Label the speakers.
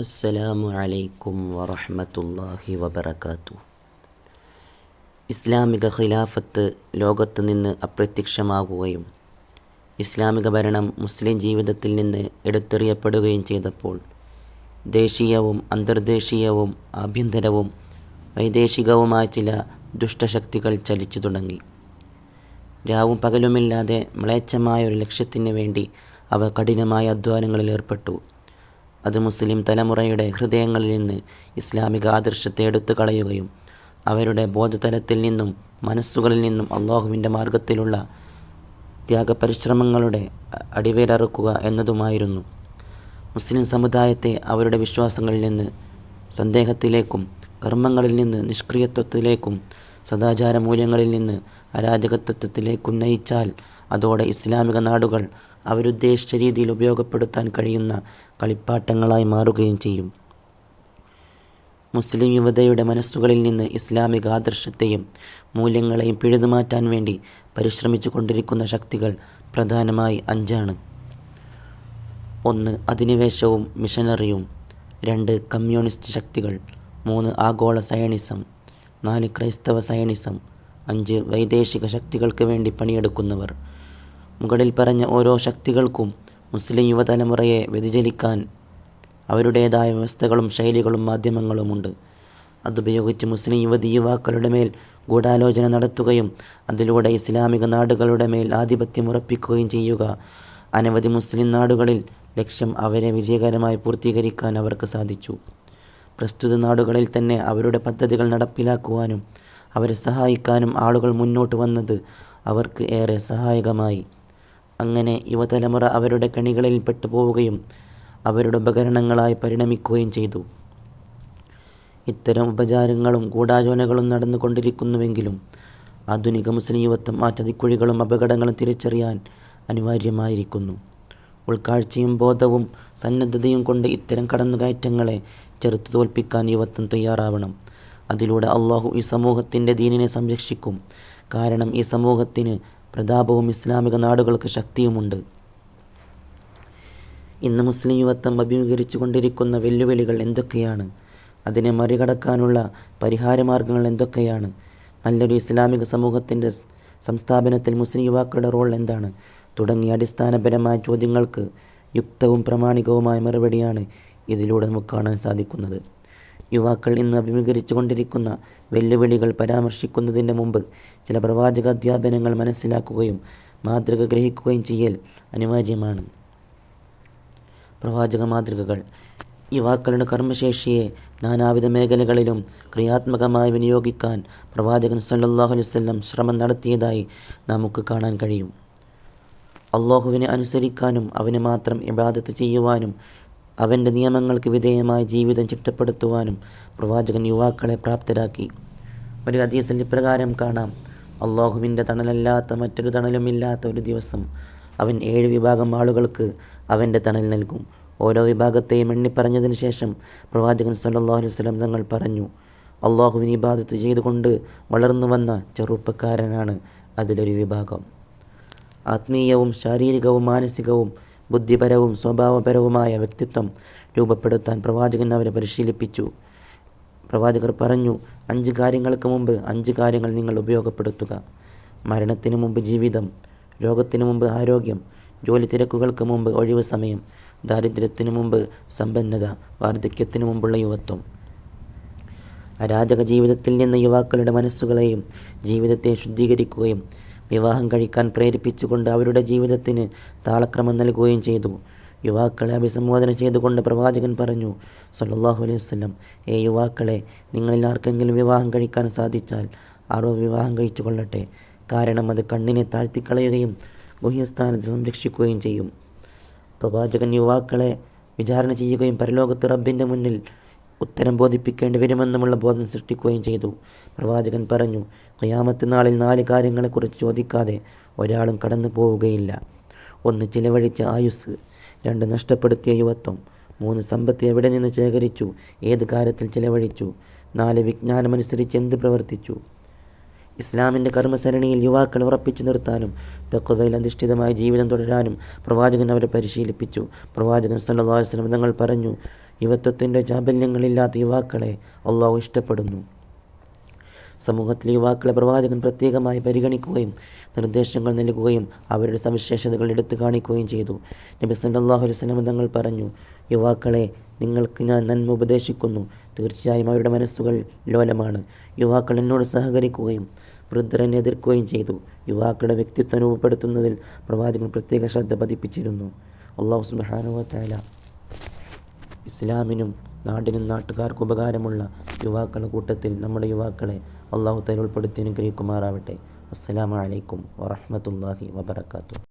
Speaker 1: അസ്സലാമു അലൈക്കും വറഹമത്തല്ലാഹി വബർക്കാത്തു ഇസ്ലാമിക ഖിലാഫത്ത് ലോകത്ത് നിന്ന് അപ്രത്യക്ഷമാകുകയും ഇസ്ലാമിക ഭരണം മുസ്ലിം ജീവിതത്തിൽ നിന്ന് എടുത്തെറിയപ്പെടുകയും ചെയ്തപ്പോൾ ദേശീയവും അന്തർദേശീയവും ആഭ്യന്തരവും വൈദേശികവുമായ ചില ദുഷ്ടശക്തികൾ ചലിച്ചു തുടങ്ങി. രാവും പകലുമില്ലാതെ മ്ലേച്ഛമായ ഒരു ലക്ഷ്യത്തിന് വേണ്ടി അവ കഠിനമായ അധ്വാനങ്ങളിൽ ഏർപ്പെട്ടു. അത് മുസ്ലിം തലമുറയുടെ ഹൃദയങ്ങളിൽ നിന്ന് ഇസ്ലാമിക ആദർശത്തെ എടുത്തു കളയുകയും അവരുടെ ബോധതലത്തിൽ നിന്നും മനസ്സുകളിൽ നിന്നും അള്ളാഹുവിന്റെ മാർഗത്തിലുള്ള ത്യാഗപരിശ്രമങ്ങളുടെ അടിവേരറുക്കുക എന്നതുമായിരുന്നു. മുസ്ലിം സമുദായത്തെ അവരുടെ വിശ്വാസങ്ങളിൽ നിന്ന് സന്ദേഹത്തിലേക്കും കർമ്മങ്ങളിൽ നിന്ന് നിഷ്ക്രിയത്വത്തിലേക്കും സദാചാര മൂല്യങ്ങളിൽ നിന്ന് അരാജകത്വത്തിലേക്കും നയിച്ചാൽ അതോടെ ഇസ്ലാമിക നാടുകൾ അവരുദ്ദേശിച്ച രീതിയിൽ ഉപയോഗപ്പെടുത്താൻ കഴിയുന്ന കളിപ്പാട്ടങ്ങളായി മാറുകയും ചെയ്യും. മുസ്ലിം യുവതയുടെ മനസ്സുകളിൽ നിന്ന് ഇസ്ലാമിക ആദർശത്തെയും മൂല്യങ്ങളെയും പിഴുതുമാറ്റാൻ വേണ്ടി പരിശ്രമിച്ചു കൊണ്ടിരിക്കുന്ന ശക്തികൾ പ്രധാനമായി അഞ്ചാണ്. ഒന്ന് അധിനിവേശവും മിഷനറിയും. രണ്ട് കമ്മ്യൂണിസ്റ്റ് ശക്തികൾ. മൂന്ന് ആഗോള സയണിസം നാല് ക്രൈസ്തവ സയണിസം അഞ്ച് വൈദേശിക ശക്തികൾക്ക് വേണ്ടി പണിയെടുക്കുന്നവർ. മുകളിൽ പറഞ്ഞ ഓരോ ശക്തികൾക്കും മുസ്ലിം യുവതലമുറയെ വ്യതിചലിക്കാൻ അവരുടേതായ വ്യവസ്ഥകളും ശൈലികളും മാധ്യമങ്ങളുമുണ്ട്. അതുപയോഗിച്ച് മുസ്ലിം യുവതി യുവാക്കളുടെ മേൽ ഗൂഢാലോചന നടത്തുകയും അതിലൂടെ ഇസ്ലാമിക നാടുകളുടെ മേൽ ആധിപത്യം ഉറപ്പിക്കുകയും ചെയ്യുക. അനവധി മുസ്ലിം നാടുകളിൽ ലക്ഷ്യം അവരെ വിജയകരമായി പൂർത്തീകരിക്കാൻ അവർക്ക് സാധിച്ചു. പ്രസ്തുത നാടുകളിൽ തന്നെ അവരുടെ പദ്ധതികൾ നടപ്പിലാക്കുവാനും അവരെ സഹായിക്കാനും ആളുകൾ മുന്നോട്ട് വന്നത് അവർക്ക് ഏറെ സഹായകമായി. അങ്ങനെ യുവതലമുറ അവരുടെ കണികളിൽ പെട്ടുപോവുകയും അവരുടെ ഉപകരണങ്ങളായി പരിണമിക്കുകയും ചെയ്തു. ഇത്തരം ഉപചാരങ്ങളും ഗൂഢാചോനകളും നടന്നുകൊണ്ടിരിക്കുന്നുവെങ്കിലും ആധുനിക മുസ്ലിം യുവത്വം ആ ചതിക്കുഴികളും അപകടങ്ങളും തിരിച്ചറിയാൻ അനിവാര്യമായിരിക്കുന്നു. ഉൾക്കാഴ്ചയും ബോധവും സന്നദ്ധതയും കൊണ്ട് ഇത്തരം കടന്നുകയറ്റങ്ങളെ ചെറുത്തു തോൽപ്പിക്കാൻ യുവത്വം തയ്യാറാവണം. അതിലൂടെ അള്ളാഹു ഈ സമൂഹത്തിന്റെ ദീനിനെ സംരക്ഷിക്കും. കാരണം ഈ സമൂഹത്തിന് പ്രതാപവും ഇസ്ലാമിക നാടുകൾക്ക് ശക്തിയുമുണ്ട്. ഇന്ന് മുസ്ലിം യുവത്വം അഭിമുഖീകരിച്ചു കൊണ്ടിരിക്കുന്ന വെല്ലുവിളികൾ എന്തൊക്കെയാണ്? അതിനെ മറികടക്കാനുള്ള പരിഹാരമാർഗങ്ങൾ എന്തൊക്കെയാണ്? നല്ലൊരു ഇസ്ലാമിക സമൂഹത്തിന്റെ സംസ്ഥാപനത്തിൽ മുസ്ലിം യുവാക്കളുടെ റോൾ എന്താണ്? തുടങ്ങിയ അടിസ്ഥാനപരമായ ചോദ്യങ്ങൾക്ക് യുക്തവും പ്രാമാണികവുമായ മറുപടിയാണ് ഇതിലൂടെ നമുക്ക് കാണാൻ സാധിക്കുന്നത്. യുവാക്കൾ ഇന്ന് അഭിമുഖീകരിച്ചു കൊണ്ടിരിക്കുന്ന വെല്ലുവിളികൾ പരാമർശിക്കുന്നതിന് മുമ്പ് ചില പ്രവാചക അധ്യാപനങ്ങൾ മനസ്സിലാക്കുകയും മാതൃക ഗ്രഹിക്കുകയും ചെയ്യൽ അനിവാര്യമാണ്. പ്രവാചക മാതൃകകൾ. യുവാക്കളുടെ കർമ്മശേഷിയെ നാനാവിധ മേഖലകളിലും ക്രിയാത്മകമായി വിനിയോഗിക്കാൻ പ്രവാചകൻ സല്ലല്ലാഹു അലൈഹി വസല്ലം ശ്രമം നടത്തിയതായി നമുക്ക് കാണാൻ കഴിയും. അള്ളാഹുവിനെ അനുസരിക്കാനും അവന് മാത്രം ഇബാദത്ത് ചെയ്യുവാനും അവന്റെ നിയമങ്ങൾക്ക് വിധേയമായ ജീവിതം ചിട്ടപ്പെടുത്തുവാനും പ്രവാചകൻ യുവാക്കളെ പ്രാപ്തരാക്കി. ഒരു ഹദീസിൽ ഇപ്രകാരം കാണാം. അള്ളാഹുവിന്റെ തണലല്ലാത്ത മറ്റൊരു തണലുമില്ലാത്ത ഒരു ദിവസം അവൻ ഏഴ് വിഭാഗം ആളുകൾക്ക് അവന്റെ തണൽ നൽകും. ഓരോ വിഭാഗത്തെയും എണ്ണിപ്പറഞ്ഞതിന് ശേഷം പ്രവാചകൻ സല്ലല്ലാഹു അലൈഹി വസല്ലം തങ്ങൾ പറഞ്ഞു അള്ളാഹുവിന് ഇബാദത്ത് ചെയ്തുകൊണ്ട് വളർന്നു വന്ന ചെറുപ്പക്കാരനാണ് അതിലൊരു വിഭാഗം. ആത്മീയവും ശാരീരികവും മാനസികവും ബുദ്ധിപരവും സ്വഭാവപരവുമായ വ്യക്തിത്വം രൂപപ്പെടുത്താൻ പ്രവാചകൻ അവരെ പരിശീലിപ്പിച്ചു. പ്രവാചകർ പറഞ്ഞു അഞ്ച് കാര്യങ്ങൾക്ക് മുമ്പ് അഞ്ച് കാര്യങ്ങൾ നിങ്ങൾ ഉപയോഗപ്പെടുത്തുക. മരണത്തിന് മുമ്പ് ജീവിതം രോഗത്തിന് മുമ്പ് ആരോഗ്യം ജോലി തിരക്കുകൾക്ക് മുമ്പ് ഒഴിവ് സമയം ദാരിദ്ര്യത്തിന് മുമ്പ് സമ്പന്നത വാർദ്ധക്യത്തിന് മുമ്പുള്ള യുവത്വം. അരാജക ജീവിതത്തിൽ നിന്ന് യുവാക്കളുടെ മനസ്സുകളെയും ജീവിതത്തെ ശുദ്ധീകരിക്കുകയും വിവാഹം കഴിക്കാൻ പ്രേരിപ്പിച്ചുകൊണ്ട് അവരുടെ ജീവിതത്തിന് താളക്രമം നൽകുകയും ചെയ്തു. യുവാക്കളെ അഭിസംബോധന ചെയ്തുകൊണ്ട് പ്രവാചകൻ പറഞ്ഞു സല്ലാഹു അലൈഹി വസ്ലം ഏ യുവാക്കളെ നിങ്ങളിൽ ആർക്കെങ്കിലും വിവാഹം കഴിക്കാൻ സാധിച്ചാൽ ആരോ വിവാഹം കഴിച്ചു കൊള്ളട്ടെ. കാരണം അത് കണ്ണിനെ താഴ്ത്തിക്കളയുകയും ഗുഹ്യസ്ഥാനത്ത് സംരക്ഷിക്കുകയും ചെയ്യും. പ്രവാചകൻ യുവാക്കളെ വിചാരണ ചെയ്യുകയും പരലോകത്ത് റബ്ബിന്റെ മുന്നിൽ ഉത്തരം ബോധിപ്പിക്കേണ്ടി വരുമെന്നുമുള്ള ബോധം സൃഷ്ടിക്കുകയും ചെയ്തു. പ്രവാചകൻ പറഞ്ഞു ഖിയാമത്ത് നാളിൽ നാല് കാര്യങ്ങളെക്കുറിച്ച് ചോദിക്കാതെ ഒരാളും കടന്നു പോവുകയില്ല. ഒന്ന് ചിലവഴിച്ച ആയുസ് രണ്ട് നഷ്ടപ്പെടുത്തിയ യുവത്വം മൂന്ന് സമ്പത്ത് എവിടെ നിന്ന് ശേഖരിച്ചു ഏത് കാര്യത്തിൽ ചിലവഴിച്ചു നാല് വിജ്ഞാനമനുസരിച്ച് എന്ത് പ്രവർത്തിച്ചു. ഇസ്ലാമിന്റെ കർമ്മസരണിയിൽ യുവാക്കൾ ഉറപ്പിച്ചു നിർത്താനും തെക്കുവയിൽ അധിഷ്ഠിതമായ ജീവിതം തുടരാനും പ്രവാചകൻ അവരെ പരിശീലിപ്പിച്ചു. പ്രവാചകൻ വസല്ലം തങ്ങൾ പറഞ്ഞു യുവത്വത്തിന്റെ ചാബല്യങ്ങളില്ലാത്ത യുവാക്കളെ അള്ളാഹു ഇഷ്ടപ്പെടുന്നു. സമൂഹത്തിലെ യുവാക്കളെ പ്രവാചകൻ പ്രത്യേകമായി പരിഗണിക്കുകയും നിർദ്ദേശങ്ങൾ നൽകുകയും അവരുടെ സവിശേഷതകൾ എടുത്തു കാണിക്കുകയും ചെയ്തു. നബി സല്ലല്ലാഹു അലൈഹി വസല്ലം തങ്ങൾ പറഞ്ഞു യുവാക്കളെ നിങ്ങൾക്ക് ഞാൻ നന്മ ഉപദേശിക്കുന്നു. തീർച്ചയായും അവരുടെ മനസ്സുകൾ ലോലമാണ്. യുവാക്കൾ എന്നോട് സഹകരിക്കുകയും വൃദ്ധരനെ എതിർക്കുകയും ചെയ്തു. യുവാക്കളുടെ വ്യക്തിത്വം രൂപപ്പെടുത്തുന്നതിൽ പ്രവാചകൻ പ്രത്യേക ശ്രദ്ധ പതിപ്പിച്ചിരുന്നു. അള്ളാഹു സുബ്ഹാനഹു വ തആല ഇസ്ലാമിനും നാടിനും നാട്ടുകാർക്കും ഉപകാരമുള്ള യുവാക്കളുടെ കൂട്ടത്തിൽ നമ്മുടെ യുവാക്കളെ അള്ളാഹു തല ഉൾപ്പെടുത്തി അനുഗ്രഹിക്കുമാറാവട്ടെ. അസ്സലാമു അലൈക്കും വറഹ്മത്തുള്ളാഹി വബറകാതുഹു.